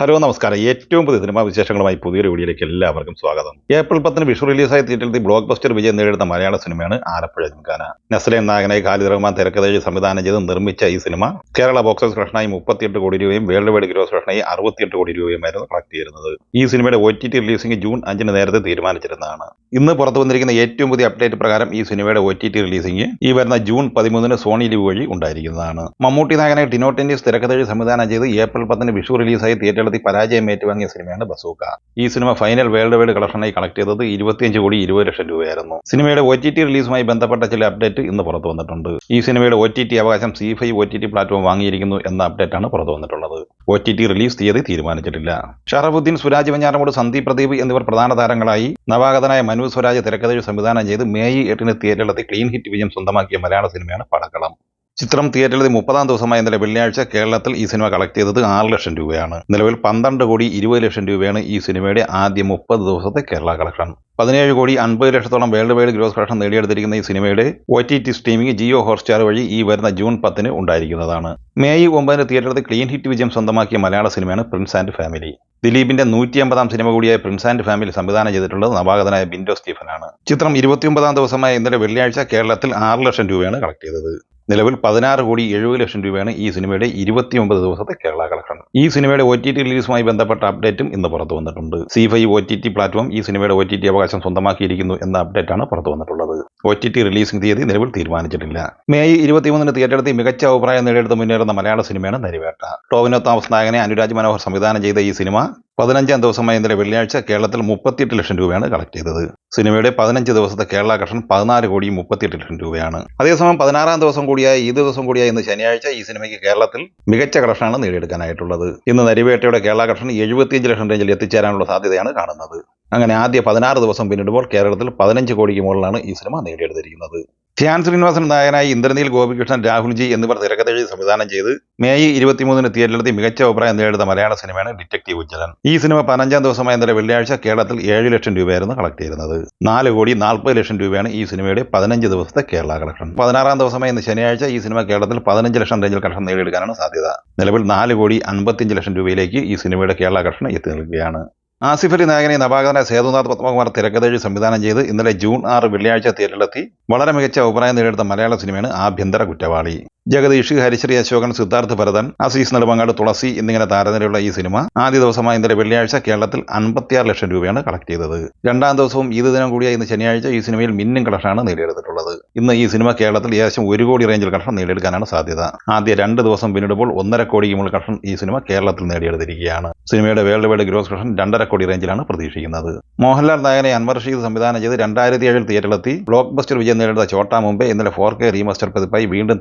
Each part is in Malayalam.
ഹലോ നമസ്കാരം. ഏറ്റവും പുതിയ സിനിമാ വിശേഷങ്ങളുമായി പുതിയൊരു വീഡിയോയിലേക്ക് എല്ലാവർക്കും സ്വാഗതം. ഏപ്രിൽ പത്തിന് വിഷു റിലീസായ തിയേറ്ററിൽ ബ്ലോക്ക് ബസ്റ്റർ വിജയം നേടിയെടുത്ത മലയാള സിനിമയാണ് ആലപ്പുഴ ജിംഖാന നസ്ലേം നായകനായി ഖാലിദ് റഹ്മാൻ തിരക്കഥയിൽ സംവിധാനം ചെയ്ത് നിർമ്മിച്ച ഈ സിനിമ കേരള ബോക്സ് ഓഫീസ് കളക്ഷനായി മുപ്പത്തിയെട്ട് കോടി രൂപയും വേൾഡ് വൈഡ് ഗ്രോസ് കളക്ഷനായി അറുപത്തിയെട്ട് കോടി രൂപയുമായിരുന്നു കളക്ട് ചെയ്യുന്നത് ഈ സിനിമയുടെ O T T releasing June അഞ്ചിന് നേരത്തെ തീരുമാനിച്ചിരുന്നതാണ്. ഇന്ന് പുറത്തു വന്നിരിക്കുന്ന ഏറ്റവും പുതിയ അപ്ഡേറ്റ് പ്രകാരം ഈ സിനിമയുടെ ഒ ടി ടി റിലീസിംഗ് ഈ വരുന്ന ജൂൺ പതിമൂന്നിന് സോണി ലിവ് വഴി ഉണ്ടായിരിക്കുന്നതാണ്. മമ്മൂട്ടി നായകനെ ടിനോ തിരക്കഥഴി സംവിധാനം ചെയ്ത് ഏപ്രിൽ പത്തിന് വിഷു റിലീസായി തിയേറ്ററിലെത്തി പരാജയം ഏറ്റുവാങ്ങിയ സിനിമയാണ് ബസൂക്ക. ഈ സിനിമ ഫൈനൽ വേൾഡ് വൈഡ് കളക്ഷനായി കളക്ട് ചെയ്തത് ഇരുപത്തിയഞ്ച് കോടി ഇരുപത് ലക്ഷം രൂപയായിരുന്നു. സിനിമയുടെ ഒ ടി ടി റിലീസുമായി ബന്ധപ്പെട്ട ചില അപ്ഡേറ്റ് ഇന്ന് പുറത്തു വന്നിട്ടുണ്ട്. ഈ സിനിമയുടെ ഒ ടി ടി അവകാശം C five O T T platform വാങ്ങിയിരിക്കുന്നു എന്ന അപ്ഡേറ്റാണ് പുറത്തു വന്നിട്ടുള്ളത്. ഒ ടി ടി റിലീസ് തീയതി തീരുമാനിച്ചിട്ടില്ല. ഷറഫുദ്ദീൻ സുരാജ് വഞ്ഞാറമൂട് സന്ദീപ് പ്രദീപ് എന്നിവർ പ്രധാന താരങ്ങളായി നവാഗതനായ മനു സ്വരാജ് തിരക്കഥയിൽ സംവിധാനം ചെയ്ത് മേയ് എട്ടിന് തിയേറ്ററിലെത്തി ക്ലീൻ ഹിറ്റ് വിജയം സ്വന്തമാക്കിയ മലയാള സിനിമയാണ് പടക്കളം. ചിത്രം തിയേറ്ററിൽ മുപ്പതാം ദിവസമായ ഇന്നലെ വെള്ളിയാഴ്ച കേരളത്തിൽ ഈ സിനിമ കളക്ട് ചെയ്തത് ആറ് ലക്ഷം രൂപയാണ്. നിലവിൽ പന്ത്രണ്ട് കോടി ഇരുപത് ലക്ഷം രൂപയാണ് ഈ സിനിമയുടെ ആദ്യ മുപ്പത് ദിവസത്തെ കേരള കളക്ഷൻ പതിനേഴ് കോടി അൻപത് ലക്ഷത്തോളം വേൾഡ് വൈഡ് ഗ്രോസ് കളക്ഷൻ നേടിയെടുത്തിരിക്കുന്ന ഈ സിനിമയുടെ O T T streaming Jio Hotstar വഴി ഈ വരുന്ന ജൂൺ പത്തിന് ഉണ്ടായിരിക്കുന്നതാണ്. മെയ് ഒമ്പതിന് തിയേറ്ററിൽ ക്ലീൻ ഹിറ്റ് വിജയം സ്വന്തമാക്കിയ മലയാള സിനിമയാണ് പ്രിൻസ് ആൻഡ് ഫാമിലി ദിലീപിന്റെ നൂറ്റി അമ്പതാം സിനിമ കൂടിയായ പ്രിൻസ് ആൻഡ് ഫാമിലി സംവിധാനം ചെയ്തിട്ടുള്ളത് നവാഗതനായ ബിൻഡോ സ്റ്റീഫനാണ്. ചിത്രം ഇരുപത്തിയൊമ്പതാം ദിവസമായ ഇന്നലെ വെള്ളിയാഴ്ച കേരളത്തിൽ ആറ് ലക്ഷം രൂപയാണ് കളക്ട് ചെയ്തത്. നിലവിൽ പതിനാറ് കോടി എഴുപത് ലക്ഷം രൂപയാണ് ഈ സിനിമയുടെ ഇരുപത്തിയൊമ്പത് ദിവസത്തെ കേരള കളക്ഷൻ. ഈ സിനിമയുടെ ഒ ടി ടി റിലീസുമായി ബന്ധപ്പെട്ട അപ്ഡേറ്റും ഇന്ന് പുറത്തു വന്നിട്ടുണ്ട്. C five O T T platform ഈ സിനിമയുടെ ഒ ടി ടി അവകാശം സ്വന്തമാക്കിയിരിക്കുന്നു എന്ന അപ്ഡേറ്റാണ് പുറത്തു വന്നിട്ടുള്ളത്. ഒ ടി ടി റിലീസിംഗ് തീയതി നിലവിൽ തീരുമാനിച്ചിട്ടില്ല. മെയ് ഇരുപത്തിമൂന്നിന് തിയേറ്ററെത്തി മികച്ച അഭിപ്രായം നേടിയെടുത്ത് മുന്നേറുന്ന മലയാള സിനിമയാണ് നരിവേട്ട. ടോവിനോ താമസ് നായകനെ അനുരാജ് മനോഹർ സംവിധാനം ചെയ്ത ഈ സിനിമ പതിനഞ്ചാം ദിവസമായ ഇന്നലെ വെള്ളിയാഴ്ച കേരളത്തിൽ മുപ്പത്തിയെട്ട് ലക്ഷം രൂപയാണ് കളക്ട് ചെയ്തത്. സിനിമയുടെ പതിനഞ്ച് ദിവസത്തെ കേരള കളക്ഷൻ പതിനാല് കോടി മുപ്പത്തിയെട്ട് ലക്ഷം രൂപയാണ്. അതേസമയം പതിനാറാം ദിവസം കൂടിയായ ഈ ദിവസം കൂടിയായ ഇന്ന് ശനിയാഴ്ച ഈ സിനിമയ്ക്ക് കേരളത്തിൽ മികച്ച കളക്ഷനാണ് നേടിയെടുക്കാനായിട്ടുള്ളത്. ഇന്ന് നരിവേട്ടയുടെ കേരള കളക്ഷൻ എഴുപത്തിയഞ്ച് ലക്ഷം റേഞ്ചിൽ എത്തിച്ചേരാനുള്ള സാധ്യതയാണ് കാണുന്നത്. അങ്ങനെ ആദ്യ പതിനാറ് ദിവസം പിന്നിടുമ്പോൾ കേരളത്തിൽ പതിനഞ്ച് കോടിക്ക് മുകളിലാണ് ഈ സിനിമ നേടിയെടുത്തിരിക്കുന്നത്. ധ്യാൻ ശ്രീനിവാസൻ നായനായി ഇന്ദ്രനീൽ ഗോപികൃഷ്ണൻ രാഹുൽജി എന്നിവർ തിരക്കഥയിൽ സംവിധാനം ചെയ്ത് മെയ് ഇരുപത്തിമൂന്നിന് തിയേറ്ററിലെത്തി മികച്ച അഭിപ്രായം നേടുന്ന മലയാള സിനിമയാണ് ഡിറ്റക്റ്റീവ് ഉജ്ജലൻ ഈ സിനിമ പതിനഞ്ചാം ദിവസമായ ഇന്നലെ വെള്ളിയാഴ്ച കേരളത്തിൽ ഏഴ് ലക്ഷം രൂപയായിരുന്നു കളക്ട് ചെയ്യുന്നത് നാല് കോടി നാൽപ്പത് ലക്ഷം രൂപയാണ് ഈ സിനിമയുടെ പതിനഞ്ച് ദിവസത്തെ കേരള കളക്ഷൻ പതിനാറാം ദിവസമായ ഇന്ന് ശനിയാഴ്ച ഈ സിനിമ കേരളത്തിൽ പതിനഞ്ച് ലക്ഷം റേഞ്ചിൽ കളക്ഷൻ നേടിയെടുക്കാനാണ് സാധ്യത. നിലവിൽ നാല് കോടി അൻപത്തിയഞ്ച് ലക്ഷം രൂപയിലേക്ക് ഈ സിനിമയുടെ കേരള കളക്ഷൻ എത്തി നിൽക്കുകയാണ്. ആസിഫ് അലി നായകനെ നവാഗതനായ സേതുനാഥ് പത്മകുമാർ തിരക്കഥഴി സംവിധാനം ചെയ്ത് ഇന്നലെ ജൂൺ ആറ് വെള്ളിയാഴ്ച തിയേറ്ററിലെത്തി. വളരെ മികച്ച അഭിപ്രായം നേടിയെടുത്ത മലയാള സിനിമയാണ് ആഭ്യന്തര കുറ്റവാളി. ജഗദീഷ് ഹരിശ്രീ അശോകൻ സിദ്ധാർത്ഥ ഭരതൻ അസീസ് നെടുമങ്ങാട് തുളസി എന്നിങ്ങനെ താരനിരയുള്ള ഈ സിനിമ ആദ്യ ദിവസമായ ഇന്നലെ വെള്ളിയാഴ്ച കേരളത്തിൽ അൻപത്തിയാറ് ലക്ഷം രൂപയാണ് കളക്ട് ചെയ്തത്. രണ്ടാം ദിവസവും ഈ ദിനം കൂടിയ ഇന്ന് ശനിയാഴ്ച ഈ സിനിമയിൽ മിന്നും കളക്ഷനാണ് നേടിയെടുത്തിട്ടുള്ളത്. ഇന്ന് ഈ സിനിമ കേരളത്തിൽ ഏകദേശം ഒരു കോടി റേഞ്ചിൽ കളക്ഷൻ നേടിയെടുക്കാനാണ് സാധ്യത. ആദ്യ രണ്ട് ദിവസം പിന്നിടുമ്പോൾ ഒന്നര കോടിക്ക് മുകളിൽ കളക്ഷൻ ഈ സിനിമ കേരളത്തിൽ നേടിയെടുത്തിരിക്കുകയാണ്. സിനിമയുടെ വേൾഡ് വൈഡ് ഗ്രോസ് കളക്ഷൻ രണ്ടര കോടി റേഞ്ചിലാണ് പ്രതീക്ഷിക്കുന്നത്. മോഹൻലാൽ നായകനെ അൻവർ ഷീദ് സംവിധാനം ചെയ്ത് രണ്ടായിരത്തി ഏഴിൽ തിയേറ്ററിലെത്തി ബ്ലോക്ക് ബസ്റ്റർ വിജയം നേടിയ ചോട്ടാ മുംബൈ ഇന്നലെ ഫോർ കെ റീമാസ്റ്റർ പതിപ്പായി വീണ്ടും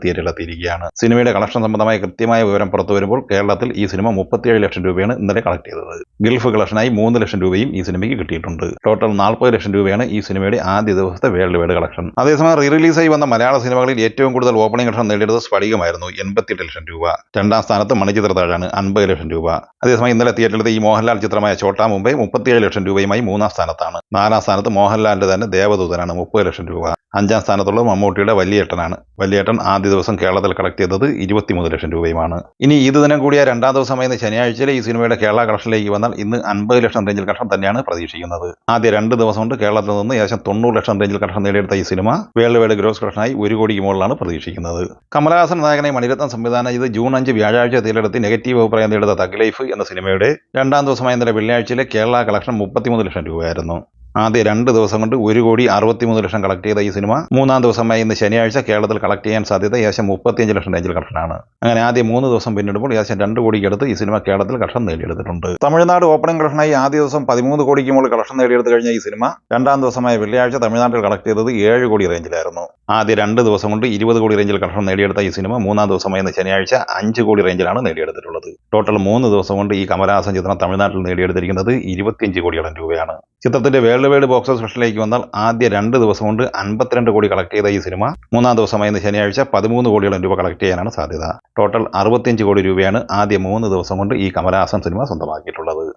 തിയേറ്ററിലെത്തിയിരിക്കുകയാണ് സിനിമയുടെ കളക്ഷൻ സംബന്ധമായ കൃത്യമായ വിവരം പുറത്തു വരുമ്പോൾ കേരളത്തിൽ ഈ സിനിമ മുപ്പത്തിയേഴ് ലക്ഷം രൂപയാണ് ഇന്നലെ കളക്ട് ചെയ്തത്. ഗൾഫ് കളക്ഷനായി മൂന്ന് ലക്ഷം രൂപയും ഈ സിനിമയ്ക്ക് കിട്ടിയിട്ടുണ്ട്. ടോട്ടൽ നാൽപ്പത് ലക്ഷം രൂപയാണ് ഈ സിനിമയുടെ ആദ്യ ദിവസത്തെ വേൾഡ് വൈഡ് കളക്ഷൻ അതേസമയം റീ വന്ന മലയാള സിനിമകളിൽ ഏറ്റവും കൂടുതൽ ഓപ്പണിംഗ് കളക്ഷൻ നേടിയത് സ്ഫടികമായിരുന്നു. എൺപത്തിയെട്ട് ലക്ഷം രൂപ. രണ്ടാം സ്ഥാനത്ത് മണിച്ചിത്രത്താഴാണ് അൻപത് ലക്ഷം രൂപ. അതേസമയം ഇന്നലെ തിയേറ്ററിലെ ഈ മോഹൻലാൽ ചിത്രമായ ചോട്ടാ മുംബൈ മുപ്പത്തിയേഴ് ലക്ഷം രൂപയുമായി മൂന്നാം സ്ഥാനത്താണ്. നാലാം സ്ഥാനത്ത് മോഹൻലാലിന്റെ തന്നെ ദേവദൂതനാണ് മുപ്പത് ലക്ഷം രൂപ. അഞ്ചാം സ്ഥാനത്തുള്ളത് മമ്മൂട്ടിയുടെ വലിയേട്ടനാണ്. വലിയേട്ടൻ ആദ്യ ദിവസം കേരളത്തിൽ കളക്ട് ചെയ്തത് ഇരുപത്തിമൂന്ന് ലക്ഷം രൂപയുമാണ്. ഇനി ഇത് ദിനം കൂടിയ രണ്ടാം ദിവസമായി ശനിയാഴ്ചയിലെ ഈ സിനിമയുടെ കേരള കളക്ഷനിലേക്ക് വന്നാൽ ഇന്ന് അൻപത് ലക്ഷം റേഞ്ചിൽ കളക്ഷൻ തന്നെയാണ് പ്രതീക്ഷിക്കുന്നത്. ആദ്യ രണ്ട് ദിവസം കൊണ്ട് കേരളത്തിൽ നിന്ന് ഏകദേശം തൊണ്ണൂറ് ലക്ഷം റേഞ്ചിൽ കളക്ഷൻ നേടിയെടുത്ത ഈ സിനിമ വേൾഡ് വൈഡ് ഗ്രോസ് കളക്ഷനായി ഒരു കോടിക്ക് മുകളിലാണ് പ്രതീക്ഷിക്കുന്നത്. കമലഹാസൻ നായകനെ മണിരത്നം സംവിധാനം ചെയ്ത് ജൂൺ അഞ്ച് വ്യാഴാഴ്ച തിരഞ്ഞെടുത്ത് നെഗറ്റീവ് അഭിപ്രായം നേടുന്ന തഗ് ലൈഫ് എന്ന സിനിമയുടെ രണ്ടാം ദിവസമായ ഇന്നലെ വെള്ളിയാഴ്ചയിലെ കേരള കളക്ഷൻ മുപ്പത്തിമൂന്ന് ലക്ഷം രൂപയായിരുന്നു. ആദ്യ രണ്ട് ദിവസം കൊണ്ട് ഒരു കോടി അറുപത്തിമൂന്ന് ലക്ഷം കളക്ട് ചെയ്ത ഈ സിനിമ. മൂന്നാം ദിവസമായി ഇന്ന് ശനിയാഴ്ച കേരളത്തിൽ കളക്ട് ചെയ്യാൻ സാധ്യത ഏകദേശം മുപ്പത്തിയഞ്ച് ലക്ഷം റേഞ്ചിൽ കളക്ഷനാണ് അങ്ങനെ ആദ്യ മൂന്ന് ദിവസം പിന്നിടുമ്പോൾ ഏകദേശം രണ്ട് കോടിക്ക് അടുത്ത് ഈ സിനിമ കേരളത്തിൽ കളക്ഷൻ നേടിയെടുത്തിട്ടുണ്ട്. തമിഴ്നാട് ഓപ്പണിംഗ് കളക്ഷനായി ആദ്യ ദിവസം പതിമൂന്ന് കോടിക്ക് മുകളിൽ കളക്ഷൻ നേടിയെടുത്ത് കഴിഞ്ഞ ഈ സിനിമ. രണ്ടാം ദിവസമായ വെള്ളിയാഴ്ച തമിഴ്നാട്ടിൽ കളക്ട് ചെയ്തത് ഏഴ് കോടി റേഞ്ചിലായിരുന്നു ആദ്യ രണ്ട് ദിവസം കൊണ്ട് ഇരുപത് കോടി റേഞ്ചിൽ കളക്ഷൻ നേടിയെടുത്ത ഈ സിനിമ. മൂന്നാം ദിവസമായി ഇന്ന് ശനിയാഴ്ച. അഞ്ച് കോടി റേഞ്ചിലാണ് നേടിയെടുത്തിട്ടുള്ളത്. ടോട്ടൽ മൂന്ന് ദിവസം കൊണ്ട് ഈ കമലഹാസൻ ചിത്രം തമിഴ്നാട്ടിൽ നേടിയെടുത്തിരിക്കുന്നത് ഇരുപത്തിയഞ്ച് കോടിയോളം രൂപയാണ്. ചിത്രത്തിന്റെ വേൾഡ് വൈഡ് ബോക്സ് സ്പെഷ്യലിലേക്ക് വന്നാൽ ആദ്യ രണ്ട് ദിവസം കൊണ്ട് അൻപത്തിരണ്ട് കോടി കളക്ട് ചെയ്ത ഈ സിനിമ. മൂന്നാം ദിവസമായി ഇന്ന് ശനിയാഴ്ച. പതിമൂന്ന് കോടിയോളം രൂപ കളക്ട് ചെയ്യാനാണ് സാധ്യത. ടോട്ടൽ അറുപത്തിയഞ്ച് കോടി രൂപയാണ് ആദ്യ മൂന്ന് ദിവസം കൊണ്ട് ഈ കമലഹാസൻ സിനിമ സ്വന്തമാക്കിയിട്ടുള്ളത്.